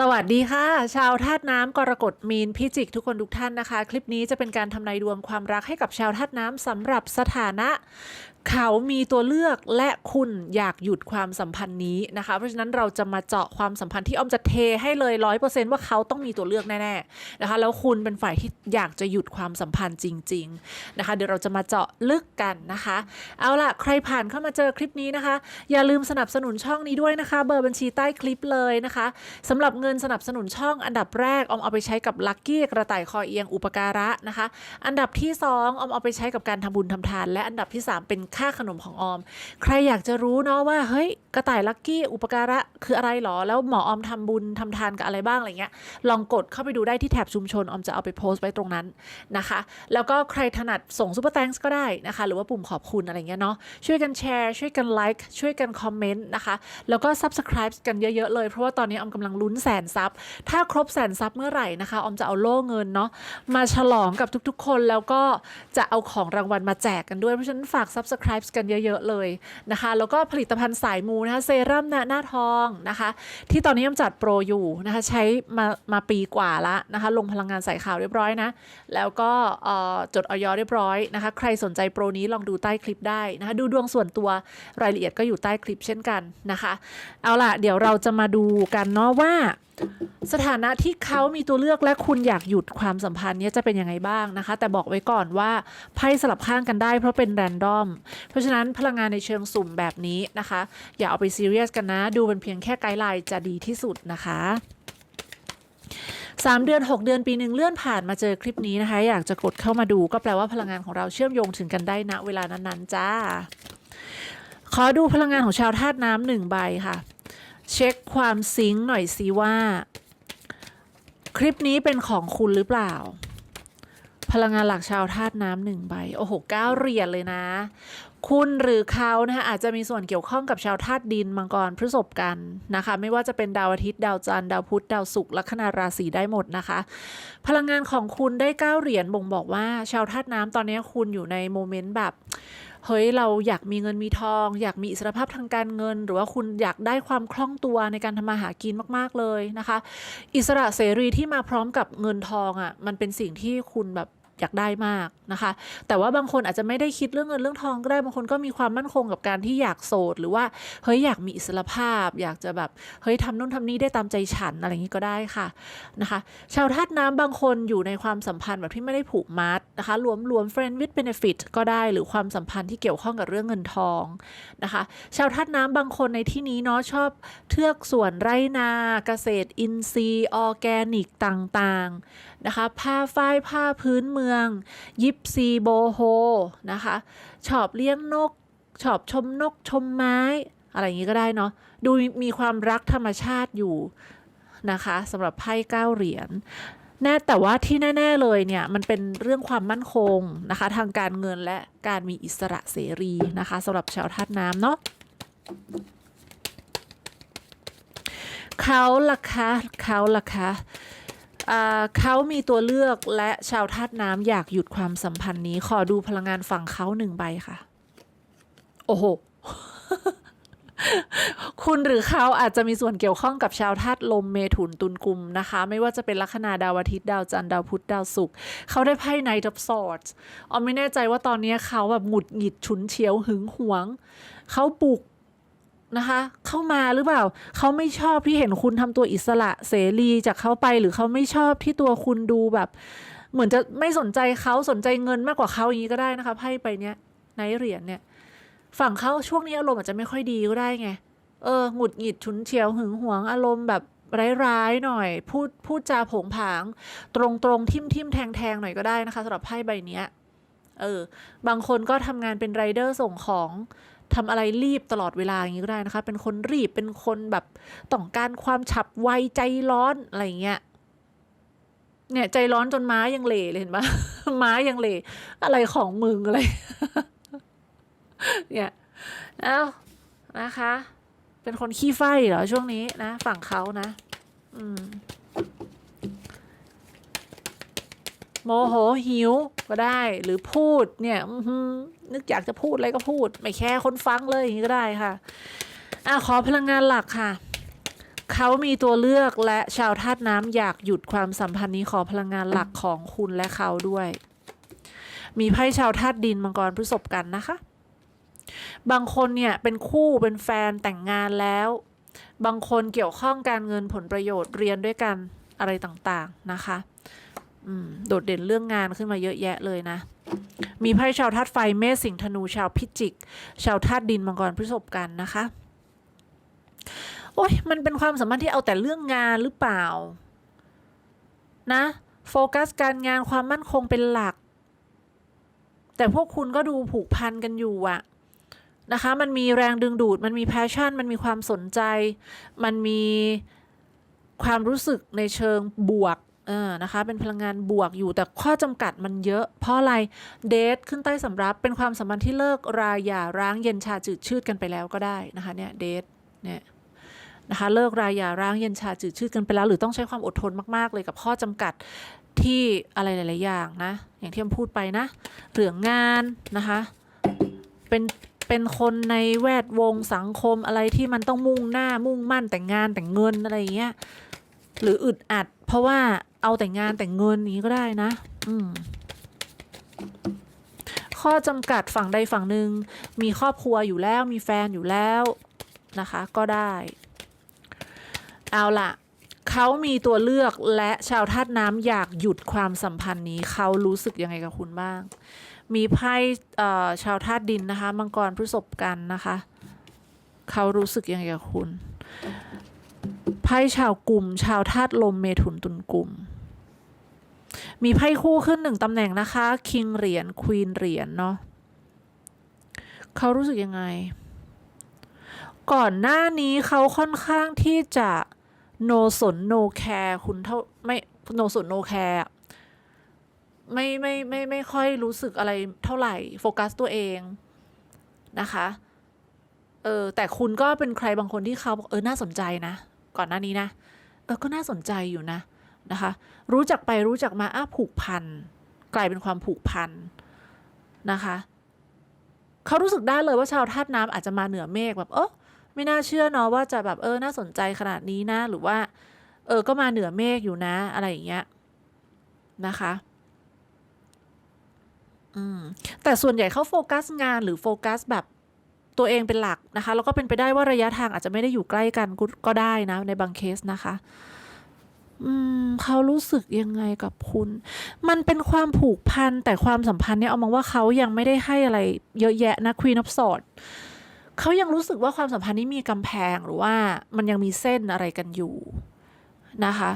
สวัสดีค่ะ ชาวธาตุน้ำกรกฎมีนพิจิกทุกคนทุกท่านนะคะ คลิปนี้จะเป็นการทำนายดวงความรักให้กับชาวธาตุน้ำสำหรับสถานะ เขามีตัวเลือกและคุณอยากหยุดความสัมพันธ์นี้นะคะ เพราะฉะนั้นเราจะมาเจาะความสัมพันธ์ที่อ้อมจะเทให้เลยร้อยเปอร์เซนต์ว่าเขาต้องมีตัวเลือกแน่ๆนะคะ แล้วคุณเป็นฝ่ายที่อยากจะหยุดความสัมพันธ์จริง ๆนะคะ เดี๋ยวเราจะมาเจาะลึกกันนะคะ เอาล่ะ ใครผ่านเข้ามาเจอคลิปนี้นะคะ อย่าลืมสนับสนุนช่องนี้ด้วยนะคะ เบอร์บัญชีใต้คลิปเลยนะคะสำหรับเงินสนับสนุนช่องอันดับแรกออมเอาไปใช้กับลัคกี้กระต่ายคอเอียงอุปการะนะคะ อันดับที่ 2ออมเอาไปใช้กับการทำบุญทำทาน และอันดับที่ 3 เป็นค่าขนมของออม ใครอยากจะรู้เนาะว่าเฮ้ยกระต่ายลัคกี้อุปการะคืออะไรหรอ แล้วหมอออมทำบุญทำทานกับอะไรบ้างอะไรเงี้ยลองกดเข้าไปดูได้ที่แถบชุมชนออมจะเอาไปโพสต์ไว้ตรงนั้นนะคะ แล้วก็ใครถนัดส่งซุปเปอร์แตงก็ได้นะคะ หรือว่าปุ่มขอบคุณอะไรเงี้ยเนาะช่วยกันแชร์ช่วยกันไลค์ช่วยกันคอมเมนต์นะคะ แล้วก็ subscribe กันเยอะๆเลย เพราะว่าตอนนี้ออมกำลังลุ้นแสนซับถ้าครบแสนซับเมื่อไหร่นะคะออมจะเอาโล่เงินเนาะมาฉลองกับทุกๆคนแล้วก็จะเอาของรางวัลมาแจกกันด้วยเพราะฉะนั้นฝาก subscribe กันเยอะ ๆ เลยนะคะ แล้วก็ผลิตภัณฑ์สายมูนะคะเซรั่มหน้าหน้าทองนะคะ ที่ตอนนี้ออมจัดโปรอยู่นะคะ ใช้มามาปีกว่าละนะคะ ลงพลังงานสายขาวเรียบร้อยนะ แล้วก็จดออยเรียบร้อยนะคะ ใครสนใจโปรนี้ลองดูใต้คลิปได้นะคะ ดูดวงส่วนตัวรายละเอียดก็อยู่ใต้คลิปเช่นกันนะคะ เอาล่ะ เดี๋ยวเราจะมาดูกันเนาะว่า สถานะที่เขามีตัวเลือกและคุณอยากหยุดความสัมพันธ์นี้จะเป็นยังไงบ้างนะคะ แต่บอกไว้ก่อนว่าไพ่สลับข้างกันได้เพราะเป็นแรนดอม เพราะฉะนั้นพลังงานในเชิงสุ่มแบบนี้นะคะ อย่าเอาไปซีเรียสกันนะ ดูเป็นเพียงแค่ไกด์ไลน์จะดีที่สุดนะคะ3 เดือน 6 เดือนปีหนึ่งเลื่อนผ่านมาเจอคลิปนี้นะคะ อยากจะกดเข้ามาดูก็แปลว่าพลังงานของเราเชื่อมโยงถึงกันได้ณเวลานั้นๆจ้า ขอดูพลังงานของชาวธาตุน้ำหนึ่งใบค่ะ เช็คความซิงค์หน่อยสิว่า คลิปนี้เป็นของคุณหรือเปล่า พลังงานหลักชาวธาตุน้ำหนึ่งใบ โอ้โหเก้าเหรียญเลยนะ คุณหรือเขานะคะอาจจะมีส่วนเกี่ยวข้องกับชาวธาตุดินมังกรพฤษภกันนะคะ ไม่ว่าจะเป็นดาวอาทิตย์ดาวจันทร์ดาวพุธดาวศุกร์ลัคนาราศีได้หมดนะคะ พลังงานของคุณได้เก้าเหรียญบ่งบอกว่าชาวธาตุน้ำตอนนี้คุณอยู่ในโมเมนต์แบบ เฮ้ยเราอยากมีเงินมีทอง อยากมีอิสรภาพทางการเงิน หรือว่าคุณอยากได้ความคล่องตัวในการทำมาหากินมาก ๆเลยนะคะ อิสระเสรีที่มาพร้อมกับเงินทองอะ่ะมันเป็นสิ่งที่คุณแบบ อยากได้มากนะคะ แต่ว่าบางคนอาจจะไม่ได้คิดเรื่องเงินเรื่องทองก็ได้บางคนก็มีความมั่นคงกับการที่อยากโสด หรือว่าเฮ้ยอยากมีอิสรภาพ อยากจะแบบเฮ้ยทำนู่นทำนี่ได้ตามใจฉันอะไรอย่างนี้ก็ได้ค่ะนะคะ ชาวธาตุน้ำบางคนอยู่ในความสัมพันธ์แบบที่ไม่ได้ผูกมัดนะคะรวมรวม friend with benefit ก็ได้หรือความสัมพันธ์ที่เกี่ยวข้องกับเรื่องเงินทองนะคะ ชาวธาตุน้ำบางคนในที่นี้เนาะชอบเทือกส่วนไรนาเกษตรอินทรีย์ออแกนิกต่างๆนะคะ ผ้าฝ้ายผ้าพื้นเมือง ยิปซีโบโฮนะคะชอบเลี้ยงนกชอบชมนกชมไม้ อะไรอย่างนี้ก็ได้เนาะดูมีความรักธรรมชาติอยู่นะคะสำหรับไพ่เก้าเหรียญแน่แต่ว่าที่แน่ ๆเลยเนี่ยมันเป็นเรื่องความมั่นคงนะคะ ทางการเงินและการมีอิสระเสรีนะคะสำหรับชาวธาตุน้ำเนาะเขาล่ะคะเขาล่ะคะ เขามีตัวเลือกและชาวธาตุน้ำอยากหยุดความสัมพันธ์นี้ ขอดูพลังงานฝั่งเขาหนึ่งใบค่ะ โอ้โห คุณหรือเขาอาจจะมีส่วนเกี่ยวข้องกับชาวธาตุลมเมถุนตุลกุมนะคะ ไม่ว่าจะเป็นลัคนาดาวอาทิตย์ดาวจันทร์ดาวพุธดาวศุกร์เขาได้ไพ่ Knight of Swords ออมไม่แน่ใจว่าตอนนี้เขาแบบหงุดหงิดฉุนเฉียวหึงหวง เขาบุก นะคะ เข้ามาหรือเปล่า เขาไม่ชอบที่เห็นคุณทำตัวอิสระเสรีจากเขาไปหรือเขาไม่ชอบที่ตัวคุณดูแบบ เหมือนจะไม่สนใจเขาสนใจเงินมากกว่าเขาอย่างนี้ก็ได้นะคะไพ่ไปเนี้ยในเหรียญเนี่ย ฝั่งเขาช่วงนี้อารมณ์อาจจะไม่ค่อยดีก็ได้ไงเออหงุดหงิดฉุนเฉียวหึงหวงอารมณ์แบบร้ายๆหน่อย พูดพูดจาผงผาง ตรงตรงๆทิมทิมๆแทงแทงๆหน่อยก็ได้นะคะสำหรับไพ่ใบเนี้ยเออบางคนก็ทำงานเป็นไรเดอร์ส่งของ ทำอะไรรีบตลอดเวลาอย่างนี้ก็ได้นะคะ เป็นคนรีบเป็นคนแบบต้องการความฉับไวใจร้อนอะไรเงี้ยเนี่ยใจร้อนจนม้ายังเหล่เลยเห็นปะม้ายังเหล่อะไรของมึงอะไรเนี่ยเอ้านะคะ เป็นคนขี้ไฟเหรอช่วงนี้นะ ฝั่งเขานะ อืม โมโหหิวก็ได้ หรือพูดเนี่ยนึกอยากจะพูดอะไรก็พูด ไม่แคร์คนฟังเลยอย่างนี้ก็ได้ค่ะอะขอพลังงานหลักค่ะ เขามีตัวเลือกและชาวธาตุน้ำอยากหยุดความสัมพันธ์นี้ขอพลังงานหลักของคุณและเขาด้วย มีไพ่ชาวธาตุดินมังกรพฤษภกันนะคะ บางคนเนี่ยเป็นคู่เป็นแฟนแต่งงานแล้ว บางคนเกี่ยวข้องการเงินผลประโยชน์เรียนด้วยกันอะไรต่างๆนะคะ โดดเด่นเรื่องงานขึ้นมาเยอะแยะเลยนะ มีไพ่ชาวธาตุไฟเมษสิงห์ธนูชาวพิจิก ชาวธาตุดินมังกรพฤษภกันนะคะโอ้ยมันเป็นความสัมพันธ์ที่เอาแต่เรื่องงานหรือเปล่า นะ โฟกัสการงานความมั่นคงเป็นหลัก แต่พวกคุณก็ดูผูกพันกันอยู่อะนะคะ มันมีแรงดึงดูด มันมีแพชชั่น มันมีความสนใจ มันมีความรู้สึกในเชิงบวก เออนะคะ เป็นพลังงานบวกอยู่แต่ข้อจำกัดมันเยอะ เพราะอะไร เดทขึ้นใต้สำรับ เป็นความสัมพันธ์ที่เลิกราหย่าร้างเย็นชาจืดชืดกันไปแล้วก็ได้นะคะเนี่ยเดทเนี่ยนะคะเลิกราหย่าร้างเย็นชาจืดชืดกันไปแล้ว หรือต้องใช้ความอดทนมากๆเลยกับข้อจำกัดที่อะไรหลาย ๆ อย่างนะ อย่างที่ผมพูดไปนะเรื่องงานนะคะเป็นเป็นคนในแวดวงสังคมอะไรที่มันต้องมุ่งหน้ามุ่งมั่นแต่งงานแต่งเงินอะไรอย่างเงี้ยหรืออึดอัด เพราะว่า เอาแต่งงานแต่งเงินนี้ก็ได้นะ อืมข้อจำกัดฝั่งใดฝั่งหนึ่งมีครอบครัวอยู่แล้วมีแฟนอยู่แล้วนะคะ ก็ได้ เอาล่ะเขามีตัวเลือกและชาวธาตุน้ำอยากหยุดความสัมพันธ์นี้ เขารู้สึกยังไงกับคุณบ้าง มีไพ่ชาวธาตุดินนะคะมังกรพฤษภกันนะคะ เขารู้สึกยังไงกับคุณไพ่ชาวกลุ่ม ชาวธาตุลมเมถุนตุลกลุ่ม มีไพ่คู่ขึ้นหนึ่งตำแหน่งนะคะคิงเหรียญควีนเหรียญเนาะเขารู้สึกยังไง ก่อนหน้านี้เขาค่อนข้างที่จะโนสนโนแคร์คุณเท่าไม่โนสนโนแคร์ไม่ไม่ไม่ไม่ค่อยรู้สึกอะไรเท่าไหร่ โฟกัสตัวเองนะคะเออแต่คุณก็เป็นใครบางคนที่เขาบอกเออน่าสนใจนะ ก่อนหน้านี้นะเออก็น่าสนใจอยู่นะ นะคะ รู้จักไปรู้จักมาอ้าผูกพัน กลายเป็นความผูกพันนะคะเขารู้สึกได้เลยว่าชาวธาตุน้ำอาจจะมาเหนือเมฆแบบเออไม่น่าเชื่อเนาะว่าจะแบบเออน่าสนใจขนาดนี้นะ หรือว่า เออก็มาเหนือเมฆอยู่นะ อะไรอย่างเงี้ยนะคะอืมแต่ส่วนใหญ่เขาโฟกัสงานหรือโฟกัสแบบตัวเองเป็นหลักนะคะ แล้วก็เป็นไปได้ว่าระยะทางอาจจะไม่ได้อยู่ใกล้กันก็ได้นะในบางเคสนะคะ อืมเขารู้สึกยังไงกับคุณ มันเป็นความผูกพันแต่ความสัมพันธ์เนี่ยเอามองว่าเขายังไม่ได้ให้อะไร เยอะแยะนะควีนอฟสอดเขายังรู้สึกว่าความสัมพันธ์นี้มีกำแพงหรือว่ามันยังมีเส้นอะไรกันอยู่นะคะ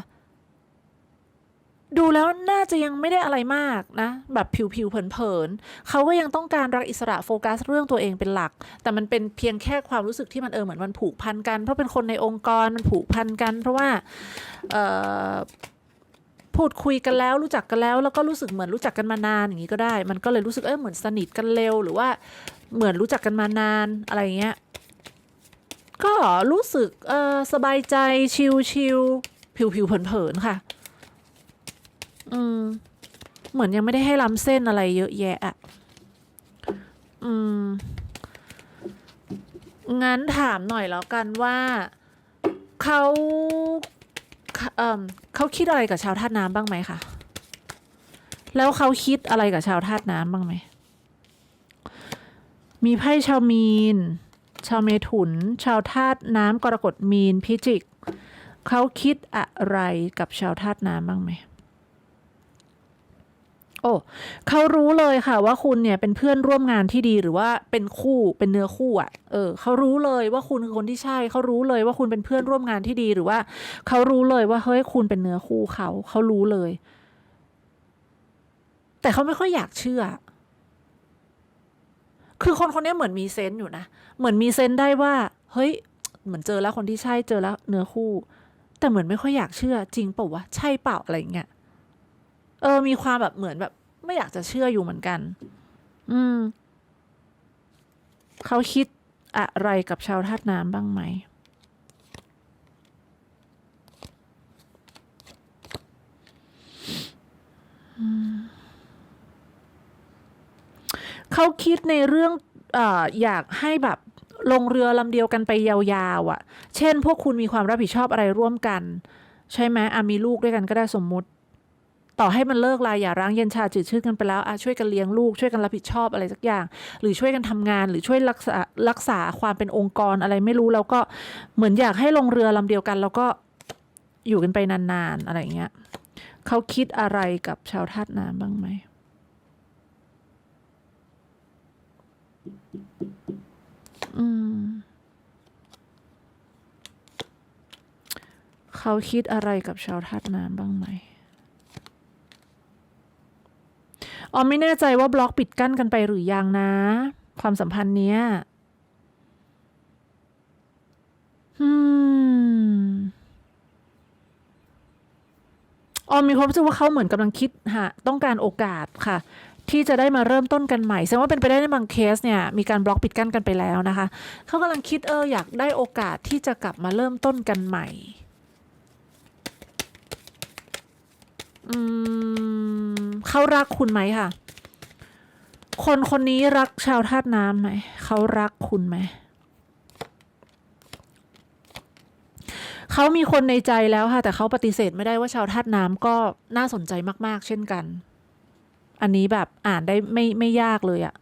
ดูแล้วน่าจะยังไม่ได้อะไรมากนะ แบบผิวๆเผินๆเขาก็ยังต้องการรักอิสระโฟกัสเรื่องตัวเองเป็นหลัก แต่มันเป็นเพียงแค่ความรู้สึกที่มันเออเหมือนมันผูกพันกัน เพราะเป็นคนในองค์กรมันผูกพันกัน เพราะว่าพูดคุยกันแล้วรู้จักกันแล้ว แล้วก็รู้สึกเหมือนรู้จักกันมานานอย่างนี้ก็ได้ มันก็เลยรู้สึกเออเหมือนสนิทกันเร็ว หรือว่าเหมือนรู้จักกันมานานอะไรอย่างเงี้ยก็รู้สึกสบายใจชิลๆผิวๆเผินๆค่ะ อืม เหมือนยังไม่ได้ให้ล้ำเส้นอะไรเยอะแยะอะอืม งั้นถามหน่อยแล้วกันว่าเขาเอ่มเขาคิดอะไรกับชาวธาตุน้ำบ้างไหมคะ แล้วเขาคิดอะไรกับชาวธาตุน้ำบ้างไหม มีไพ่ชาวมีน ชาวเมถุน ชาวธาตุน้ำกรกฎมีนพิจิก เขาคิดอะไรกับชาวธาตุน้ำบ้างไหม โอ้เขารู้เลยค่ะว่าคุณเนี่ยเป็นเพื่อนร่วมงานที่ดีหรือว่าเป็นคู่เป็นเนื้อคู่อะ่ะเออเขารู้เลยว่าคุณคือคนที่ใช่เขารู้เลยว่าคุณเป็นเพื่อนร่วมงานที่ดีหรือว่าเขารู้เลยว่าเฮ้ยคุณเป็นเนื้อคู่เขาเขารู้เลย แต่เขาไม่ค่อยอยากเชื่อ คือคนคนนี้เหมือนมีเซนต์อยู่นะเหมือนมีเซนต์ได้ว่า เฮ้ย เหมือนเจอแล้วคนที่ใช่เจอแล้วเนื้อคู่ แต่เหมือนไม่ค่อยอยากเชื่อ จริงเปล่าวะใช่เปล่าอะไรเงี้ย เออ มีความแบบเหมือนแบบ ไม่อยากจะเชื่ออยู่เหมือนกัน อืม เขาคิดอะไรกับชาวธาตุน้ำบ้างไหมเขาคิดในเรื่องอออยากให้แบบลงเรือลำเดียวกันไปยาวๆอะ่ะ เช่น พวกคุณมีความรับผิดชอบอะไรร่วมกัน ใช่ไหมอะมีลูกด้วยกันก็ได้สมมุติ ต่อให้มันเลิกลาอย่าร้างเย็นชาจืดชืดกันไปแล้วอะช่วยกันเลี้ยงลูกช่วยกันรับผิดชอบอะไรสักอย่าง หรือช่วยกันทำงาน หรือช่วยรักษารักษาความเป็นองค์กรอะไรไม่รู้แล้วก็เหมือนอยากให้ลงเรือลำเดียวกัน แล้วก็อยู่กันไปนานๆอะไรอย่างเงี้ยเขาคิดอะไรกับชาวธาตุน้ำบ้างไหมอืมเขาคิดอะไรกับชาวธาตุน้ำบ้างไหม อ๋อไม่แน่ใจว่าบล็อกปิดกั้นกันไปหรือยังนะ ความสัมพันธ์เนี้ยอืมอ๋อมีความรู้สึกว่าเขาเหมือนกำลังคิดหาต้องการโอกาสค่ะ ที่จะได้มาเริ่มต้นกันใหม่แสดงว่าเป็นไปได้ในบางเคสเนี่ยมีการบล็อกปิดกั้นกันไปแล้วนะคะ เขากำลังคิดเอออยากได้โอกาสที่จะกลับมาเริ่มต้นกันใหม่ อืม เขารักคุณไหมค่ะ คนคนนี้รักชาวธาตุน้ำไหม เขารักคุณไหม เขามีคนในใจแล้วค่ะ แต่เขาปฏิเสธไม่ได้ว่าชาวธาตุน้ำก็น่าสนใจมาก ๆ เช่นกัน อันนี้แบบอ่านได้ไม่ไม่ยากเลยอะ่ะ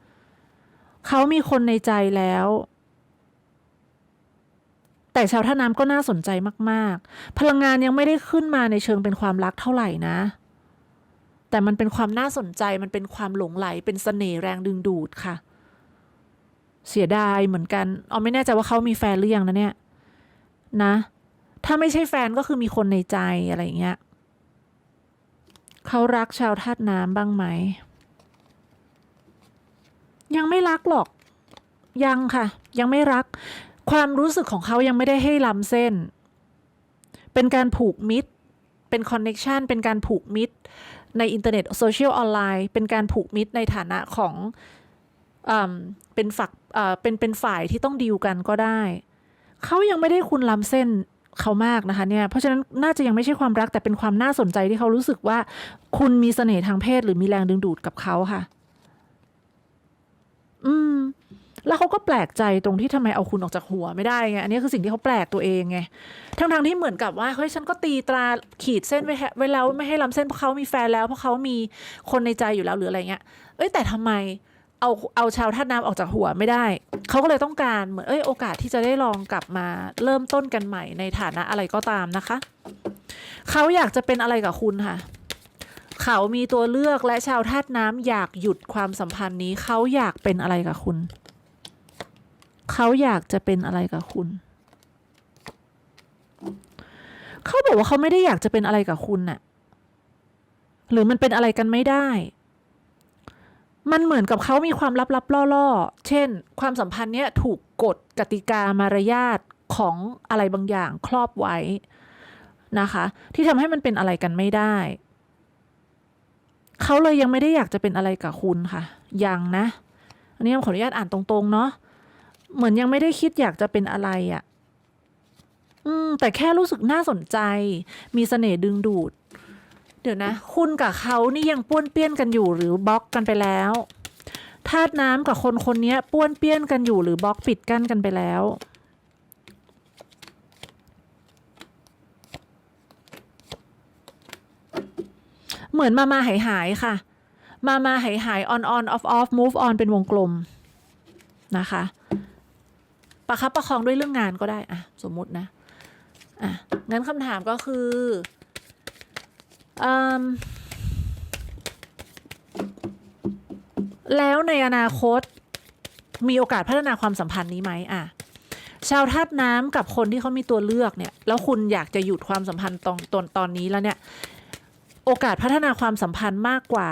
เขามีคนในใจแล้ว แต่ชาวท่าน้ำก็น่าสนใจมากๆ พลังงานยังไม่ได้ขึ้นมาในเชิงเป็นความรักเท่าไหร่นะ แต่มันเป็นความน่าสนใจมันเป็นความหลงไหล เป็นเสน่ห์แรงดึงดูดค่ะ เสียดายเหมือนกันเอไม่แน่ใจว่าเขามีแฟนหรือยังนะเนี่ยนะ ถ้าไม่ใช่แฟนก็คือมีคนในใจอะไรอย่างเงี้ยเขารักชาวธาตุน้ำบ้างไหม ยังไม่รักหรอก ยังค่ะ ยังไม่รัก ความรู้สึกของเขายังไม่ได้ให้ล้ำเส้น เป็นการผูกมิตร เป็นคอนเน็ชันเป็นการผูกมิตร ในอินเทอร์เน็ตโซเชียลออนไลน์ เป็นการผูกมิตรในฐานะของอเป็นฝักเเป็นเป็นฝ่ายที่ต้องดีลกันก็ได้ เขายังไม่ได้คุณล้ำเส้นเขามากนะคะเนี่ย เพราะฉะนั้นน่าจะยังไม่ใช่ความรักแต่เป็นความน่าสนใจที่เขารู้สึกว่า คุณมีเสน่ห์ทางเพศหรือมีแรงดึงดูดกับเขาค่ะ อืม แล้วเขาก็แปลกใจตรงที่ทำไมเอาคุณออกจากหัวไม่ได้ไง อันนี้คือสิ่งที่เขาแปลกตัวเองไง ทั้งๆที่เหมือนกับว่าเฮ้ยฉันก็ตีตราขีดเส้นไว้ไว้แล้วไม่ให้ล้ำเส้นเพราะเขามีแฟนแล้วเพราะเขามีคนในใจอยู่แล้วหรืออะไรเงี้ย เอ้ยแต่ทำไมเอาเอาชาวท่าตุน้ำออกจากหัวไม่ได้ เขาก็เลยต้องการเหมือนเอ้ยโอกาสที่จะได้ลองกลับมาเริ่มต้นกันใหม่ในฐานะอะไรก็ตามนะคะ เขาอยากจะเป็นอะไรกับคุณค่ะ เขามีตัวเลือกและชาวธาตุน้ำอยากหยุดความสัมพันธ์นี้ เขาอยากเป็นอะไรกับคุณ เขาอยากจะเป็นอะไรกับคุณ เขาบอกว่าเขาไม่ได้อยากจะเป็นอะไรกับคุณน่ะ หรือมันเป็นอะไรกันไม่ได้ มันเหมือนกับเขามีความลับๆล่อๆ เช่น ความสัมพันธ์เนี้ยถูกกฎกติกามารยาทของอะไรบางอย่างครอบไว้นะคะ ที่ทำให้มันเป็นอะไรกันไม่ได้ เขาเลยยังไม่ได้อยากจะเป็นอะไรกับคุณค่ะ ยังนะ อันนี้ขออนุญาตอ่านตรงๆเนาะ เหมือนยังไม่ได้คิดอยากจะเป็นอะไรอะ่ะ อืม แต่แค่รู้สึกน่าสนใจ มีเสน่ห์ดึงดูด เดี๋ยวนะ คุณกับเขานี่ยังป้วนเปี้ยนกันอยู่หรือบล็อกกันไปแล้วธาตุน้ำกับคนคนนี้ป้วนเปี้ยนกันอยู่หรือบล็อกปิดกั้นกันไปแล้ว เหมือนมามาหายหายๆค่ะ มามาหายหายๆ on on off off move on เป็นวงกลมนะคะ ประคับประคองด้วยเรื่องงานก็ได้อะสมมุตินะอะงั้นคำถามก็คืออืมแล้วในอนาคตมีโอกาสพัฒนาความสัมพันธ์นี้ไหมอะชาวธาตุน้ำกับคนที่เขามีตัวเลือกเนี่ย แล้วคุณอยากจะหยุดความสัมพันธ์ตอนตอนตอนนี้แล้วเนี่ย โอกาสพัฒนาความสัมพันธ์มากกว่า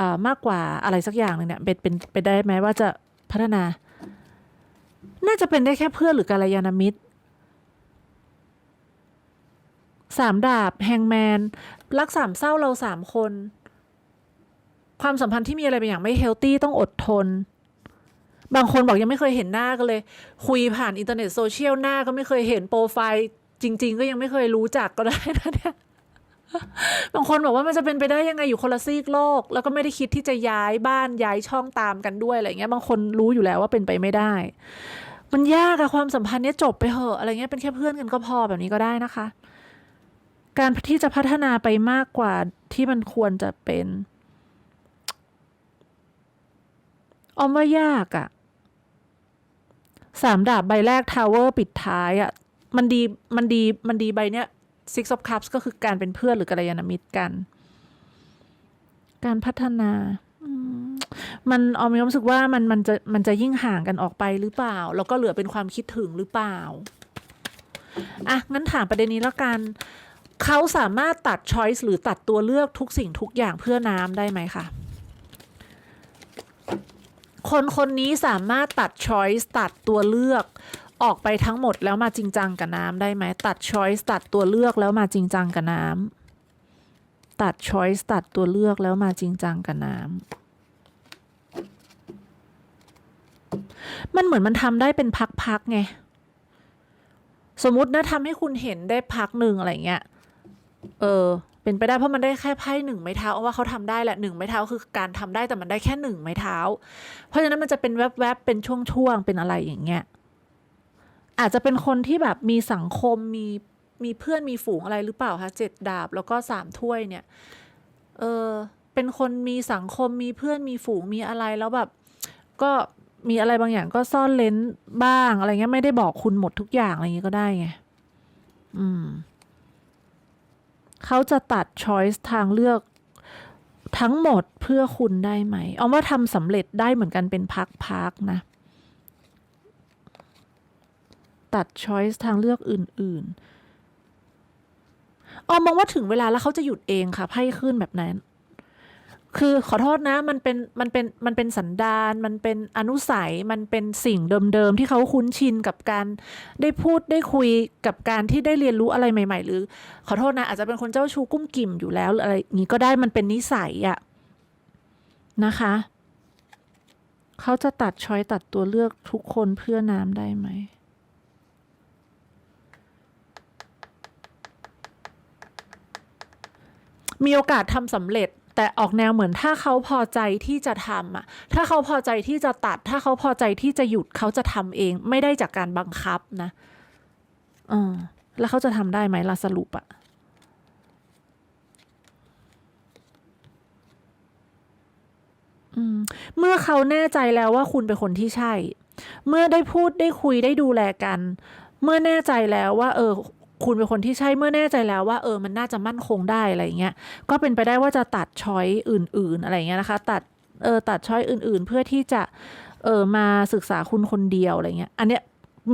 อ่อมากกว่าอะไรสักอย่างหนึ่งเนี่ย เป็นเป็นไปได้ไหมว่าจะพัฒนา น่าจะเป็นได้แค่เพื่อนหรือกัลยาณมิตรสามดาบแฮงแมน รักสามเศร้าเราสามคน ความสัมพันธ์ที่มีอะไรบางอย่างไม่เฮลตี้ต้องอดทน บางคนบอกยังไม่เคยเห็นหน้ากันเลย คุยผ่านอินเทอร์เน็ตโซเชียลหน้าก็ไม่เคยเห็นโปรไฟล์จริง ๆ ก็ยังไม่เคยรู้จักก็ได้นะเนี่ยบางคนบอกว่ามันจะเป็นไปได้ยังไงอยู่คนละซีกโลก แล้วก็ไม่ได้คิดที่จะย้ายบ้านย้ายช่องตามกันด้วยอะไรเงี้ยบางคนรู้อยู่แล้วว่าเป็นไปไม่ได้ มันยากอะความสัมพันธ์เนี้ยจบไปเหอะอะไรเงี้ยเป็นแค่เพื่อนกันก็พอแบบนี้ก็ได้นะคะ การที่จะพัฒนาไปมากกว่าที่มันควรจะเป็นออมว่ายากอะสามดาบใบแรกทาวเวอร์ปิดท้ายอะมันดีมันดีมันดีใบเนี้ย Six of Cups ก็คือการเป็นเพื่อนหรือกัลยาณมิตรกัน การพัฒนา มันออมมีความรู้สึกว่ามันมันจะมันจะยิ่งห่างกันออกไปหรือเปล่า แล้วก็เหลือเป็นความคิดถึงหรือเปล่าอะงั้นถามประเด็นนี้แล้วกันเขาสามารถตัด choice หรือตัดตัวเลือกทุกสิ่งทุกอย่างเพื่อน้ำได้ไหมคะคนคนนี้สามารถตัด choice ตัดตัวเลือกออกไปทั้งหมดแล้วมาจริงจังกับน้ำได้ไหมตัด choice ตัดตัวเลือกแล้วมาจริงจังกับน้ำ ตัด choice ตัดตัวเลือกแล้วมาจริงจังกับน้ำมันเหมือนมันทำได้เป็นพักๆไง สมมตินะทำให้คุณเห็นได้พักหนึ่งอะไรเงี้ย เออ เป็นไปได้เพราะมันได้แค่ไพ่หนึ่งไม้เท้าเอาว่าเขาทำได้แหละหนึ่งไม้เท้าคือการทำได้แต่มันได้แค่หนึ่งไม้เท้า เพราะฉะนั้นมันจะเป็นแวบๆเป็นช่วงๆเป็นอะไรอย่างเงี้ยอาจจะเป็นคนที่แบบมีสังคมมี มีเพื่อนมีฝูงอะไรหรือเปล่าคะเจ็ดดาบแล้วก็สามถ้วยเนี่ย เออเป็นคนมีสังคมมีเพื่อนมีฝูงมีอะไรแล้วแบบ ก็มีอะไรบางอย่างก็ซ่อนเลนบ้างอะไรเงี้ยไม่ได้บอกคุณหมดทุกอย่างอะไรเงี้ยก็ได้ไง อืม เขาจะตัดช้อยส์ทางเลือกทั้งหมดเพื่อคุณได้ไหม เอาว่าทำสำเร็จได้เหมือนกันเป็นพักๆนะ ตัดช้อยส์ทางเลือกอื่น ๆ ออมมองว่าถึงเวลาแล้วเขาจะหยุดเองค่ะไพ่ขึ้นแบบนั้น คือขอโทษนะ มันเป็นมันเป็นมันเป็นสันดานมันเป็นอนุสัยมันเป็นสิ่งเดิมๆที่เขาคุ้นชินกับการได้พูดได้คุยกับการที่ได้เรียนรู้อะไรใหม่ ๆ หรือ ขอโทษนะ อาจจะเป็นคนเจ้าชู้กุ้มกิ่มอยู่แล้วหรืออะไรอย่างนี้ก็ได้มันเป็นนิสัยอะนะคะ เขาจะตัดช้อยตัดตัวเลือกทุกคนเพื่อน้ำได้ไหม มีโอกาสทำสำเร็จแต่ออกแนวเหมือนถ้าเขาพอใจที่จะทำอะ ถ้าเขาพอใจที่จะตัด ถ้าเขาพอใจที่จะหยุดเขาจะทำเอง ไม่ได้จากการบังคับนะเออแล้วเขาจะทำได้ไหมล่ะสรุปอะมเมื่อเขาแน่ใจแล้วว่าคุณเป็นคนที่ใช่ เมื่อได้พูดได้คุยได้ดูแลกัน เมื่อแน่ใจแล้วว่า เออ คุณเป็นคนที่ใช่เมื่อแน่ใจแล้วว่าเออมันน่าจะมั่นคงได้อะไรเงี้ยก็เป็นไปได้ว่าจะตัดช้อยอื่น ๆ อะไรเงี้ยนะคะ ตัดเออตัดช้อยอื่น ๆ เพื่อที่จะเออมาศึกษาคุณคนเดียวอะไรเงี้ยอันเนี้ย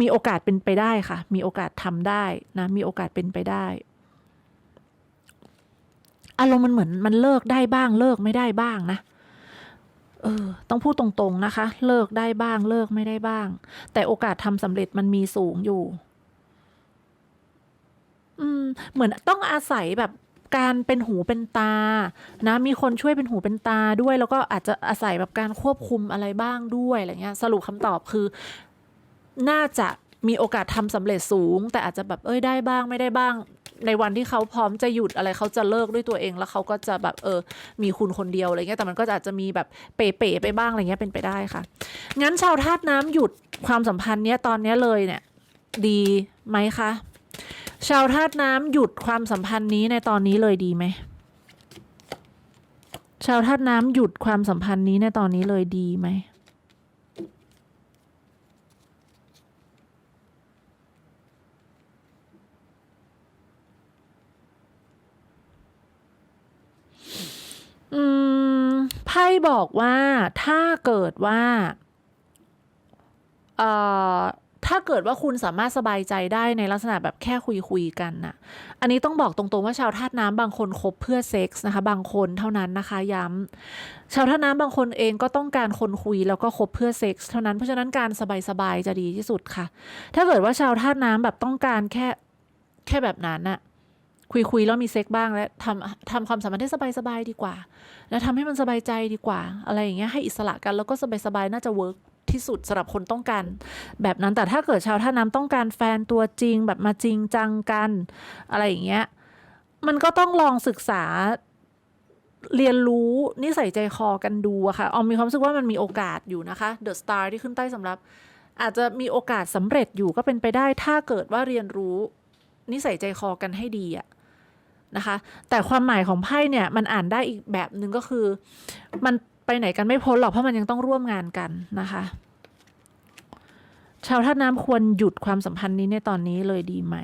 มีโอกาสเป็นไปได้ค่ะ มีโอกาสทำได้นะมีโอกาสเป็นไปได้อารมณ์มันเหมือนมันเลิกได้บ้างเลิกไม่ได้บ้างนะ เออ ต้องพูดตรงๆนะคะ เลิกได้บ้างเลิกไม่ได้บ้าง แต่โอกาสทำสำเร็จมันมีสูงอยู่ อืม เหมือนต้องอาศัยแบบการเป็นหูเป็นตา นะ มีคนช่วยเป็นหูเป็นตาด้วย แล้วก็อาจจะอาศัยแบบการควบคุมอะไรบ้างด้วยอะไรเงี้ย สรุปคำตอบคือ น่าจะมีโอกาสทำสำเร็จสูง แต่อาจจะแบบเอ้ยได้บ้างไม่ได้บ้าง ในวันที่เขาพร้อมจะหยุดอะไรเขาจะเลิกด้วยตัวเอง แล้วเขาก็จะแบบเออ มีคุณคนเดียวอะไรเงี้ยแต่มันก็อาจจะมีแบบเป๋ๆไปบ้างอะไรเงี้ยเป็นไปได้ค่ะ งั้นชาวธาตุน้ำหยุดความสัมพันธ์เนี้ยตอนเนี้ยเลยเนี่ย ดีไหมคะ ชาวธาตุน้ำหยุดความสัมพันธ์นี้ในตอนนี้เลยดีไหม ชาวธาตุน้ำหยุดความสัมพันธ์นี้ในตอนนี้เลยดีไหมอืมไพ่บอกว่าถ้าเกิดว่า เอ่อ ถ้าเกิดว่าคุณสามารถสบายใจได้ในลักษณะแบบแค่คุยคุยกันน่ะ อันนี้ต้องบอกตรงๆว่าชาวธาตุน้ำบางคนคบเพื่อเซ็กส์นะคะ บางคนเท่านั้นนะคะย้ำชาวธาตุน้ำบางคนเองก็ต้องการคนคุยแล้วก็คบเพื่อเซ็กส์เท่านั้นเพราะฉะนั้นการสบายๆจะดีที่สุดค่ะ ถ้าเกิดว่าชาวธาตุน้ำแบบต้องการแค่แค่แบบนั้นน่ะคุยคุยแล้วมีเซ็กบ้างและทำทำความสัมพันธ์ให้สบายๆดีกว่า แล้วทำให้มันสบายใจดีกว่า อะไรอย่างเงี้ยให้อิสระกันแล้วก็สบายๆน่าจะเวิร์ก ที่สุดสำหรับคนต้องการ แบบนั้นแต่ถ้าเกิดชาวท่าน้ำต้องการแฟนตัวจริง แบบมาจริงจังกัน อะไรอย่างเงี้ยมันก็ต้องลองศึกษาเรียนรู้นิสัยใจคอกันดูอะค่ะออมมีความรู้สึกว่ามันมีโอกาสอยู่นะคะเดอะสตาร์ที่ขึ้นใต้สำรับ อาจจะมีโอกาสสำเร็จอยู่ก็เป็นไปได้ ถ้าเกิดว่าเรียนรู้นิสัยใจคอกันให้ดีอะนะคะ แต่ความหมายของไพ่เนี่ยมันอ่านได้อีกแบบหนึ่งก็คือ มัน ไปไหนกันไม่พ้นหรอกเพราะมันยังต้องร่วมงานกันนะคะ ชาวธาตุน้ำควรหยุดความสัมพันธ์นี้ในตอนนี้เลยดีไหม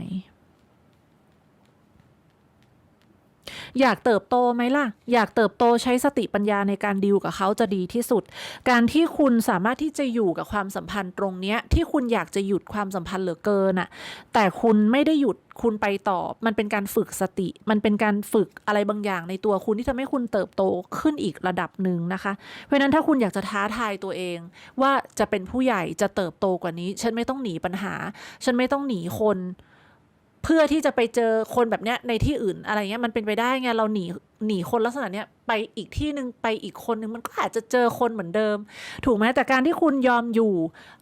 อยากเติบโตไหมล่ะ อยากเติบโตใช้สติปัญญาในการดีลกับเขาจะดีที่สุด การที่คุณสามารถที่จะอยู่กับความสัมพันธ์ตรงเนี้ยที่คุณอยากจะหยุดความสัมพันธ์เหลือเกินอะแต่คุณไม่ได้หยุดคุณไปต่อ มันเป็นการฝึกสติ มันเป็นการฝึกอะไรบางอย่างในตัวคุณที่ทำให้คุณเติบโตขึ้นอีกระดับหนึ่งนะคะ เพราะฉะนั้นถ้าคุณอยากจะท้าทายตัวเอง ว่าจะเป็นผู้ใหญ่จะเติบโตกว่านี้ ฉันไม่ต้องหนีปัญหา ฉันไม่ต้องหนีคน เพื่อที่จะไปเจอคนแบบเนี้ยในที่อื่นอะไรเงี้ยมันเป็นไปได้ไงเราหนีหนีคนลักษณะเนี้ยไปอีกที่หนึ่งไปอีกคนหนึ่งมันก็อาจจะเจอคนเหมือนเดิม ถูกไหมแต่การที่คุณยอมอยู่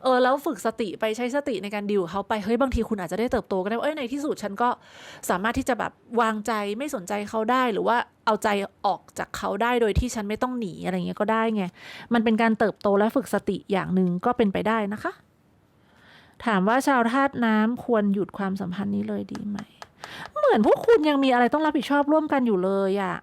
เออแล้วฝึกสติไปใช้สติในการดิวเขาไปเฮ้ยบางทีคุณอาจจะได้เติบโตก็ได้ว่าเอ้ยในที่สุดฉันก็สามารถที่จะแบบวางใจไม่สนใจเขาได้หรือว่าเอาใจออกจากเขาได้โดยที่ฉันไม่ต้องหนีอะไรเงี้ยก็ได้ไงมันเป็นการเติบโตและฝึกสติอย่างหนึ่งก็เป็นไปได้นะคะ ถามว่าชาวธาตุน้ำควรหยุดความสัมพันธ์นี้เลยดีไหม เหมือนพวกคุณยังมีอะไรต้องรับผิดชอบร่วมกันอยู่เลยอะ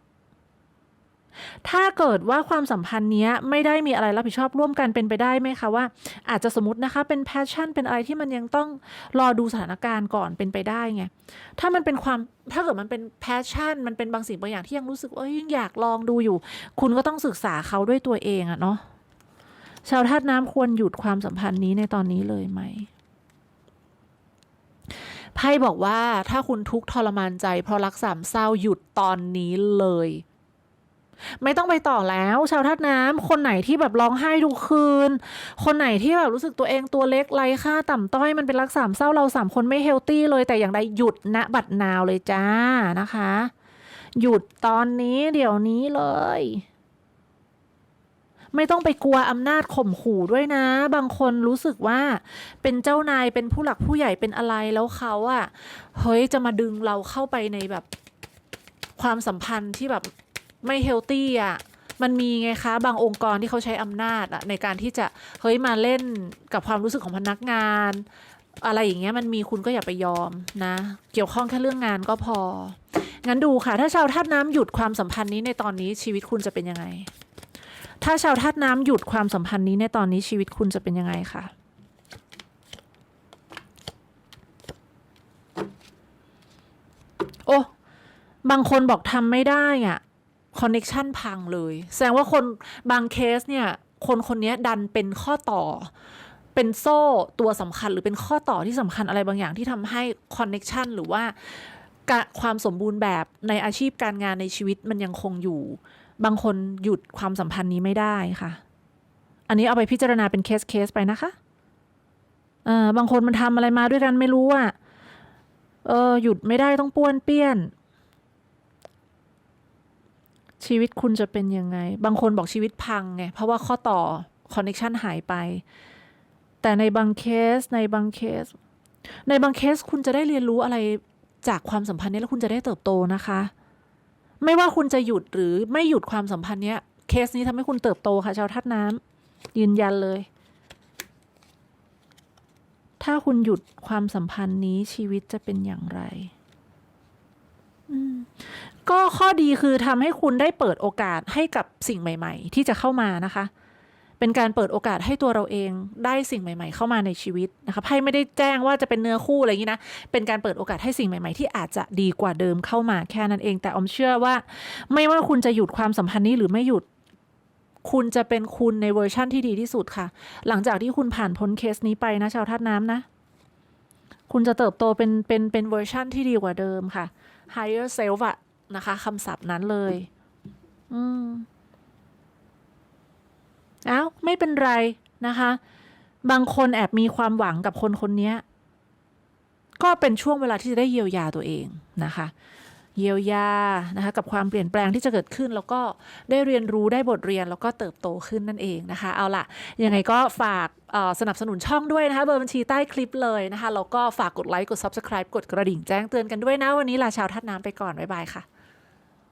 ถ้าเกิดว่าความสัมพันธ์นี้ไม่ได้มีอะไรรับผิดชอบร่วมกันเป็นไปได้ไหมคะว่า อาจจะสมมตินะคะเป็นแพชชั่นเป็นอะไรที่มันยังต้องรอดูสถานการณ์ก่อนเป็นไปได้ไงถ้ามันเป็นความถ้าเกิดมันเป็นแพชชั่น มันเป็นบางสิ่งบางอย่างที่ยังรู้สึกว่าเอ้ยยังอยากลองดูอยู่ คุณก็ต้องศึกษาเขาด้วยตัวเองอะเนาะชาวธาตุน้ำควรหยุดความสัมพันธ์นี้ในตอนนี้เลยไหม ไพ่บอกว่าถ้าคุณทุกข์ทรมานใจ เพราะรักสามเศร้าหยุดตอนนี้เลย ไม่ต้องไปต่อแล้ว ชาวธาตุน้ำคนไหนที่แบบร้องไห้ทุกคืน คนไหนที่แบบรู้สึกตัวเองตัวเล็กไร้ค่าต่ำต้อยมันเป็นรักสามเศร้าเราสามคนไม่เฮลตี้เลย แต่อย่างใดหยุดณบัดนาวเลยจ้านะคะ หยุดตอนนี้เดี๋ยวนี้เลย ไม่ต้องไปกลัวอำนาจข่มขู่ด้วยนะ บางคนรู้สึกว่าเป็นเจ้านายเป็นผู้หลักผู้ใหญ่เป็นอะไรแล้วเขาอะเฮ้ยจะมาดึงเราเข้าไปในแบบความสัมพันธ์ที่แบบไม่เฮลตี้อะมันมีไงคะ บางองค์กรที่เขาใช้อำนาจอะในการที่จะเฮ้ยมาเล่นกับความรู้สึกของพนักงาน อะไรอย่างเงี้ยมันมีคุณก็อย่าไปยอมนะ เกี่ยวข้องแค่เรื่องงานก็พอ งั้นดูค่ะ ถ้าชาวธาตุน้ำหยุดความสัมพันธ์นี้ในตอนนี้ชีวิตคุณจะเป็นยังไง ถ้าชาวธาตุน้ำหยุดความสัมพันธ์นี้ในตอนนี้ชีวิตคุณจะเป็นยังไงคะโอ้ บางคนบอกทำไม่ได้อะคอนเน็ชันพังเลย แสดงว่าคนบางเคสเนี่ย คนคนนี้ดันเป็นข้อต่อ เป็นโซ่ตัวสำคัญหรือเป็นข้อต่อที่สำคัญอะไรบางอย่างที่ทำให้คอนเน็ชันหรือว่าความสมบูรณ์แบบในอาชีพการงานในชีวิตมันยังคงอยู่ บางคนหยุดความสัมพันธ์นี้ไม่ได้ค่ะ อันนี้เอาไปพิจารณาเป็นเคสเคสไปนะคะเออบางคนมันทำอะไรมาด้วยกันไม่รู้อะเออหยุดไม่ได้ต้องป้วนเปี้ยน ชีวิตคุณจะเป็นยังไง บางคนบอกชีวิตพังไง เพราะว่าข้อต่อคอนเน t ชันหายไป แต่ในบางเคสในบางเคส ในบางเคสคุณจะได้เรียนรู้อะไรจากความสัมพันธ์นี้แล้วคุณจะได้เติบโตนะคะ ไม่ว่าคุณจะหยุดหรือไม่หยุดความสัมพันธ์เนี้ย เคสนี้ทำให้คุณเติบโตค่ะ ชาวทัดน้ำยืนยันเลย ถ้าคุณหยุดความสัมพันธ์นี้ชีวิตจะเป็นอย่างไรก็ข้อดีคือทำให้คุณได้เปิดโอกาสให้กับสิ่งใหม่ ๆ ที่จะเข้ามานะคะ เป็นการเปิดโอกาสให้ตัวเราเองได้สิ่งใหม่ ๆ เข้ามาในชีวิตนะคะไพ่ไม่ได้แจ้งว่าจะเป็นเนื้อคู่อะไรอย่างนี้นะ เป็นการเปิดโอกาสให้สิ่งใหม่ ๆ ที่อาจจะดีกว่าเดิมเข้ามาแค่นั้นเอง แต่ออมเชื่อว่า ไม่ว่าคุณจะหยุดความสัมพันธ์นี้หรือไม่หยุดคุณจะเป็นคุณในเวอร์ชั่นที่ดีที่สุดค่ะ หลังจากที่คุณผ่านพ้นเคสนี้ไปนะ ชาวธาตุน้ำนะ คุณจะเติบโตเป็นเป็นเป็นเวอร์ชั่นที่ดีกว่าเดิมค่ะ higher self อะนะคะคำศัพท์นั้นเลย อืม เอ้าไม่เป็นไรนะคะ บางคนแอบมีความหวังกับคนคนนี้ก็เป็นช่วงเวลาที่จะได้เยียวยาตัวเองนะคะ เยียวยานะคะกับความเปลี่ยนแปลงที่จะเกิดขึ้น แล้วก็ได้เรียนรู้ได้บทเรียนแล้วก็เติบโตขึ้นนั่นเองนะคะ เอาล่ะ ยังไงก็ฝากสนับสนุนช่องด้วยนะคะ เบอร์บัญชีใต้คลิปเลยนะคะแล้วก็ฝากกดไลค์กด Subscribe กดกระดิ่งแจ้งเตือนกันด้วยนะ วันนี้ลาชาวทัดน้ำไปก่อน บ๊ายบายค่ะ